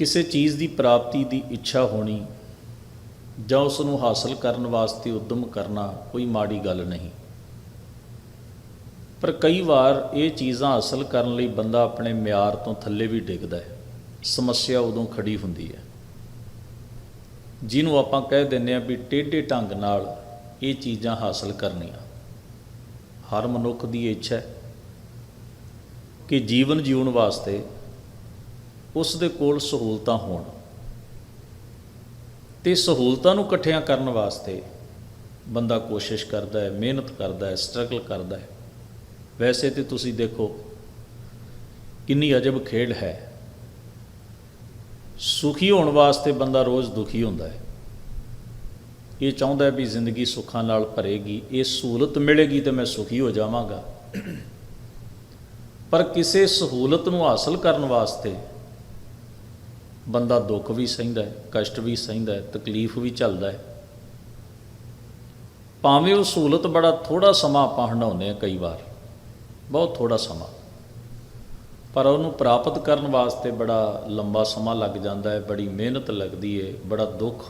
ਕਿਸੇ ਚੀਜ਼ ਦੀ ਪ੍ਰਾਪਤੀ ਦੀ ਇੱਛਾ ਹੋਣੀ ਜਾਂ ਉਸ ਨੂੰ ਹਾਸਲ ਕਰਨ ਵਾਸਤੇ ਉਦਮ ਕਰਨਾ ਕੋਈ ਮਾੜੀ ਗੱਲ ਨਹੀਂ। ਪਰ ਕਈ ਵਾਰ ਇਹ ਚੀਜ਼ਾਂ ਹਾਸਲ ਕਰਨ ਲਈ ਬੰਦਾ ਆਪਣੇ ਮਿਆਰ ਤੋਂ ਥੱਲੇ ਵੀ ਡਿੱਗਦਾ ਹੈ। ਸਮੱਸਿਆ ਉਦੋਂ ਖੜੀ ਹੁੰਦੀ ਹੈ। ਜਿਹਨੂੰ ਆਪਾਂ ਕਹਿ ਦਿੰਦੇ ਆ ਵੀ ਟੇਢੇ ਢੰਗ ਨਾਲ ਇਹ ਚੀਜ਼ਾਂ ਹਾਸਲ ਕਰਨੀਆਂ। ਹਰ ਮਨੁੱਖ ਦੀ ਇੱਛਾ ਹੈ ਕਿ ਜੀਵਨ ਜਿਉਣ ਵਾਸਤੇ ਉਸ ਦੇ ਕੋਲ ਸਹੂਲਤਾਂ ਹੋਣ। ਤੇ ਸਹੂਲਤਾਂ ਨੂੰ ਇਕੱਠਿਆਂ ਕਰਨ ਵਾਸਤੇ ਬੰਦਾ ਕੋਸ਼ਿਸ਼ ਕਰਦਾ ਹੈ, ਮਿਹਨਤ ਕਰਦਾ ਹੈ ਸਟਰਗਲ ਕਰਦਾ ਹੈ। ਵੈਸੇ ਤੇ ਤੁਸੀਂ ਦੇਖੋ ਕਿੰਨੀ ਅਜਬ ਖੇਡ ਹੈ। ਸੁਖੀ ਹੋਣ ਵਾਸਤੇ ਬੰਦਾ ਰੋਜ਼ ਦੁਖੀ ਹੁੰਦਾ ਹੈ। ਇਹ ਚਾਹੁੰਦਾ ਹੈ ਵੀ ਜ਼ਿੰਦਗੀ ਸੁੱਖਾਂ ਨਾਲ ਭਰੇਗੀ, ਇਹ ਸਹੂਲਤ ਮਿਲੇਗੀ ਤੇ ਮੈਂ ਸੁਖੀ ਹੋ ਜਾਵਾਂਗਾ। ਪਰ ਕਿਸੇ ਸਹੂਲਤ ਨੂੰ ਹਾਸਲ ਕਰਨ ਵਾਸਤੇ ਬੰਦਾ ਦੁੱਖ ਵੀ ਸਹਿੰਦਾ ਹੈ, ਕਸ਼ਟ ਵੀ ਸਹਿੰਦਾ ਹੈ, ਤਕਲੀਫ ਵੀ ਝੱਲਦਾ ਹੈ। ਭਾਵੇਂ ਉਹ ਸਹੂਲਤ ਬੜਾ ਥੋੜਾ ਸਮਾਂ ਆਪਾਂ ਹੰਡਾਉਂਦੇ ਆ ਕਈ ਵਾਰ, ਬਹੁਤ ਥੋੜਾ ਸਮਾਂ, ਪਰ ਉਹਨੂੰ ਪ੍ਰਾਪਤ ਕਰਨ ਵਾਸਤੇ ਬੜਾ ਲੰਬਾ ਸਮਾਂ ਲੱਗ ਜਾਂਦਾ ਹੈ, ਬੜੀ ਮਿਹਨਤ ਲੱਗਦੀ ਹੈ, ਬੜਾ ਦੁੱਖ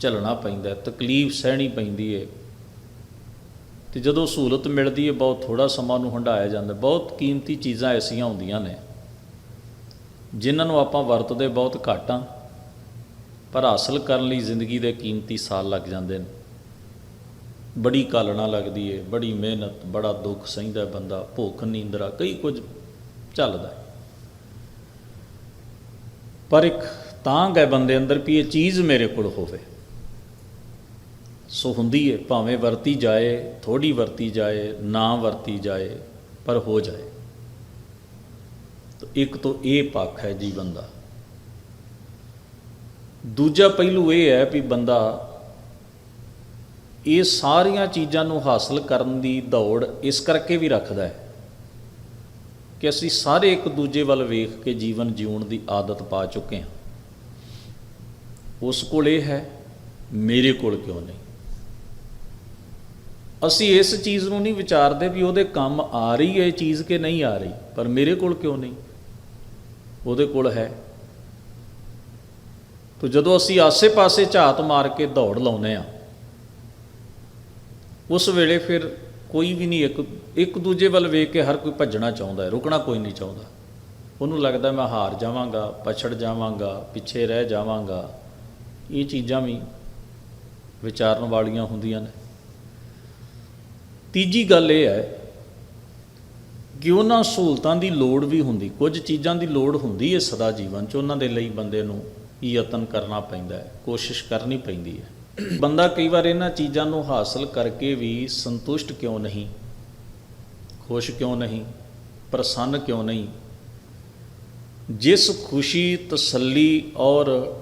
ਝੱਲਣਾ ਪੈਂਦਾ ਹੈ, ਤਕਲੀਫ ਸਹਿਣੀ ਪੈਂਦੀ ਹੈ। ਤੇ ਜਦੋਂ ਸਹੂਲਤ ਮਿਲਦੀ ਹੈ, ਬਹੁਤ ਥੋੜਾ ਸਮਾਂ ਨੂੰ ਹੰਡਾਇਆ ਜਾਂਦਾ ਬਹੁਤ ਕੀਮਤੀ ਚੀਜ਼ਾਂ ਐਸੀਆਂ ਹੁੰਦੀਆਂ ਨੇ। ਜਿਨ੍ਹਾਂ ਨੂੰ ਆਪਾਂ ਵਰਤਦੇ ਬਹੁਤ ਘੱਟ ਹਾਂ, ਪਰ ਹਾਸਲ ਕਰਨ ਲਈ ਜ਼ਿੰਦਗੀ ਦੇ ਕੀਮਤੀ ਸਾਲ ਲੱਗ ਜਾਂਦੇ ਨੇ। ਬੜੀ ਕਾਲਣਾ ਲੱਗਦੀ ਹੈ ਬੜੀ ਮਿਹਨਤ, ਬੜਾ ਦੁੱਖ ਸਹਿੰਦਾ ਬੰਦਾ, ਭੁੱਖ, ਨੀਂਦਰਾ, ਕਈ ਕੁਝ ਚੱਲਦਾ ਪਰ ਇੱਕ ਤਾਂ ਹੈ ਬੰਦੇ ਅੰਦਰ ਵੀ ਇਹ ਚੀਜ਼ ਮੇਰੇ ਕੋਲ ਹੋਵੇ। ਸੋ ਹੁੰਦੀ ਹੈ ਭਾਵੇਂ ਵਰਤੀ ਜਾਏ ਥੋੜੀ ਵਰਤੀ ਜਾਏ, ਨਾ ਵਰਤੀ ਜਾਏ, ਪਰ ਹੋ ਜਾਏ। ਇੱਕ ਤੋਂ ਇਹ ਪੱਖ ਹੈ ਜੀਵਨ ਦਾ। ਦੂਜਾ ਪਹਿਲੂ ਇਹ ਹੈ ਵੀ ਬੰਦਾ ਇਹ ਸਾਰੀਆਂ ਚੀਜ਼ਾਂ ਨੂੰ ਹਾਸਲ ਕਰਨ ਦੀ ਦੌੜ ਇਸ ਕਰਕੇ ਵੀ ਰੱਖਦਾ ਹੈ ਕਿ ਅਸੀਂ ਸਾਰੇ ਇੱਕ ਦੂਜੇ ਵੱਲ ਵੇਖ ਕੇ ਜੀਵਨ ਜਿਉਣ ਦੀ ਆਦਤ ਪਾ ਚੁੱਕੇ ਹਾਂ। ਉਸ ਕੋਲ ਇਹ ਹੈ, ਮੇਰੇ ਕੋਲ ਕਿਉਂ ਨਹੀਂ? ਅਸੀਂ ਇਸ ਚੀਜ਼ ਨੂੰ ਨਹੀਂ ਵਿਚਾਰਦੇ ਵੀ ਉਹਦੇ ਕੰਮ ਆ ਰਹੀ ਹੈ, ਇਹ ਚੀਜ਼ ਕਿ ਨਹੀਂ ਆ ਰਹੀ, ਪਰ ਮੇਰੇ ਕੋਲ ਕਿਉਂ ਨਹੀਂ? ਉਹਦੇ ਕੋਲ ਹੈ। ਤੋ ਜਦੋਂ ਅਸੀਂ ਆਸੇ-ਪਾਸੇ ਝਾਤ ਮਾਰ ਕੇ ਦੌੜ ਲਾਉਨੇ ਆ ਉਸ ਵੇਲੇ ਫਿਰ ਕੋਈ ਵੀ ਨਹੀਂ, ਇੱਕ ਇੱਕ ਦੂਜੇ ਵੱਲ ਵੇਖ ਕੇ ਹਰ ਕੋਈ ਭੱਜਣਾ ਚਾਹੁੰਦਾ ਹੈ, ਰੁਕਣਾ ਕੋਈ ਨਹੀਂ ਚਾਹੁੰਦਾ। ਉਹਨੂੰ ਲੱਗਦਾ ਮੈਂ ਹਾਰ ਜਾਵਾਂਗਾ, ਪਛੜ ਜਾਵਾਂਗਾ, ਪਿੱਛੇ ਰਹਿ ਜਾਵਾਂਗਾ। ਇਹ ਚੀਜ਼ਾਂ ਵੀ ਵਿਚਾਰਨ ਵਾਲੀਆਂ ਹੁੰਦੀਆਂ ਨੇ। ਤੀਜੀ ਗੱਲ ਇਹ ਹੈ ਕਿ ਉਹਨਾਂ ਸਹੂਲਤਾਂ ਦੀ ਲੋੜ ਵੀ ਹੁੰਦੀ, ਕੁਝ ਚੀਜ਼ਾਂ ਦੀ ਲੋੜ ਹੁੰਦੀ ਹੈ ਸਦਾ ਜੀਵਨ 'ਚ, ਉਹਨਾਂ ਦੇ ਲਈ ਬੰਦੇ ਨੂੰ ਯਤਨ ਕਰਨਾ ਪੈਂਦਾ ਹੈ, ਕੋਸ਼ਿਸ਼ ਕਰਨੀ ਪੈਂਦੀ ਹੈ। ਬੰਦਾ ਕਈ ਵਾਰ ਇਹਨਾਂ ਚੀਜ਼ਾਂ ਨੂੰ ਹਾਸਲ ਕਰਕੇ ਵੀ ਸੰਤੁਸ਼ਟ ਕਿਉਂ ਨਹੀਂ, ਖੁਸ਼ ਕਿਉਂ ਨਹੀਂ, ਪ੍ਰਸੰਨ ਕਿਉਂ ਨਹੀਂ? ਜਿਸ ਖੁਸ਼ੀ, ਤਸੱਲੀ ਔਰ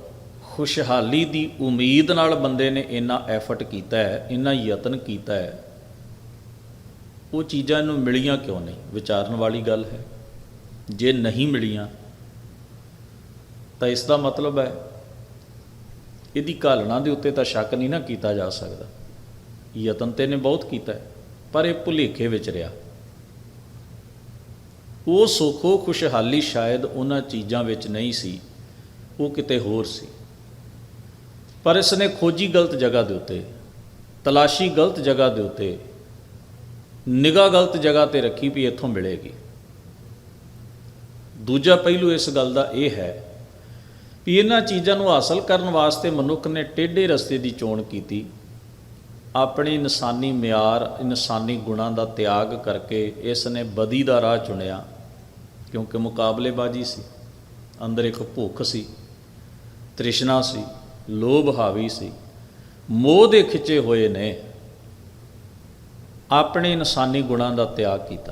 ਖੁਸ਼ਹਾਲੀ ਦੀ ਉਮੀਦ ਨਾਲ ਬੰਦੇ ਨੇ ਇੰਨਾ ਐਫਰਟ ਕੀਤਾ ਹੈ, ਇੰਨਾ ਯਤਨ ਕੀਤਾ ਹੈ ਉਹ ਚੀਜ਼ਾਂ ਨੂੰ ਮਿਲੀਆਂ ਕਿਉਂ ਨਹੀਂ? ਵਿਚਾਰਨ ਵਾਲੀ ਗੱਲ ਹੈ। ਜੇ ਨਹੀਂ ਮਿਲੀਆਂ, ਤਾਂ ਇਸ ਦਾ ਮਤਲਬ ਹੈ, ਇਹਦੀ ਘਾਲਣਾ ਦੇ ਉੱਤੇ ਤਾਂ ਸ਼ੱਕ ਨਹੀਂ ਨਾ ਕੀਤਾ ਜਾ ਸਕਦਾ। ਯਤਨ ਤੇ ਨੇ ਬਹੁਤ ਕੀਤਾ ਪਰ ਇਹ ਭੁਲੇਖੇ ਵਿੱਚ ਰਿਹਾ। ਉਹ ਸੁਖੋ ਖੁਸ਼ਹਾਲੀ ਸ਼ਾਇਦ ਉਹਨਾਂ ਚੀਜ਼ਾਂ ਵਿੱਚ ਨਹੀਂ ਸੀ, ਉਹ ਕਿਤੇ ਹੋਰ ਸੀ। ਪਰ ਇਸ ਨੇ ਖੋਜੀ ਗਲਤ ਜਗ੍ਹਾ ਦੇ ਉੱਤੇ, ਤਲਾਸ਼ੀ ਗਲਤ ਜਗ੍ਹਾ ਦੇ ਉੱਤੇ ਨਿਗਾਹ ਗਲਤ ਜਗ੍ਹਾ ਤੇ ਰੱਖੀ ਵੀ ਇੱਥੋਂ ਮਿਲੇਗੀ। ਦੂਜਾ ਪਹਿਲੂ ਇਸ ਗੱਲ ਦਾ ਇਹ ਹੈ ਵੀ ਇਹਨਾਂ ਚੀਜ਼ਾਂ ਨੂੰ ਹਾਸਲ ਕਰਨ ਵਾਸਤੇ ਮਨੁੱਖ ਨੇ ਟੇਢੇ ਰਸਤੇ ਦੀ ਚੋਣ ਕੀਤੀ। ਆਪਣੇ ਇਨਸਾਨੀ ਮਿਆਰ, ਇਨਸਾਨੀ ਗੁਣਾਂ ਦਾ ਤਿਆਗ ਕਰਕੇ ਇਸ ਨੇ ਬਦੀ ਦਾ ਰਾਹ ਚੁਣਿਆ, ਕਿਉਂਕਿ ਮੁਕਾਬਲੇਬਾਜ਼ੀ ਸੀ, ਅੰਦਰ ਇੱਕ ਭੁੱਖ ਸੀ, ਤ੍ਰਿਸ਼ਨਾ ਸੀ, ਲੋਭ ਹਾਵੀ ਸੀ, ਮੋਹ ਦੇ ਖਿੱਚੇ ਹੋਏ ਨੇ। ਆਪਣੇ ਇਨਸਾਨੀ ਗੁਣਾਂ ਦਾ ਤਿਆਗ ਕੀਤਾ।